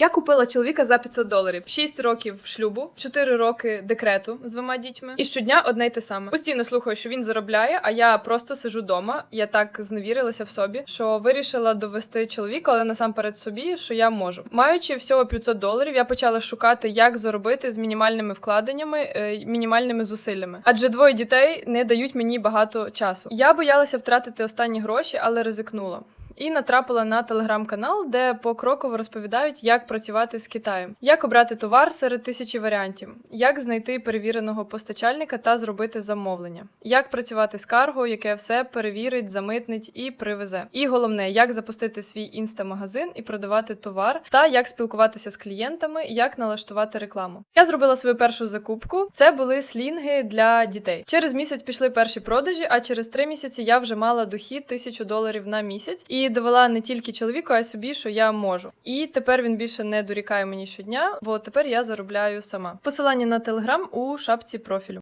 Я купила чоловіка за 500 доларів, 6 років шлюбу, 4 роки декрету з двома дітьми. І щодня одне й те саме. Постійно слухаю, що він заробляє, а я просто сижу вдома. Я так зневірилася в собі, що вирішила довести чоловіка, але насамперед собі, що я можу. Маючи всього 500 доларів, я почала шукати, як заробити з мінімальними вкладеннями, е, мінімальними зусиллями. Адже двоє дітей не дають мені багато часу. Я боялася втратити останні гроші, але ризикнула. І натрапила на телеграм-канал, де покроково розповідають, як працювати з Китаєм, як обрати товар серед тисячі варіантів, як знайти перевіреного постачальника та зробити замовлення, як працювати з карго, яке все перевірить, замитнить і привезе. І головне, як запустити свій інстамагазин і продавати товар, та як спілкуватися з клієнтами, як налаштувати рекламу. Я зробила свою першу закупку. Це були слінги для дітей. Через місяць пішли перші продажі, а через три місяці я вже мала дохід тисячу доларів на місяць довела не тільки чоловіку, а й собі, що я можу. І тепер він більше не дорікає мені щодня, бо тепер я заробляю сама. Посилання на телеграм у шапці профілю.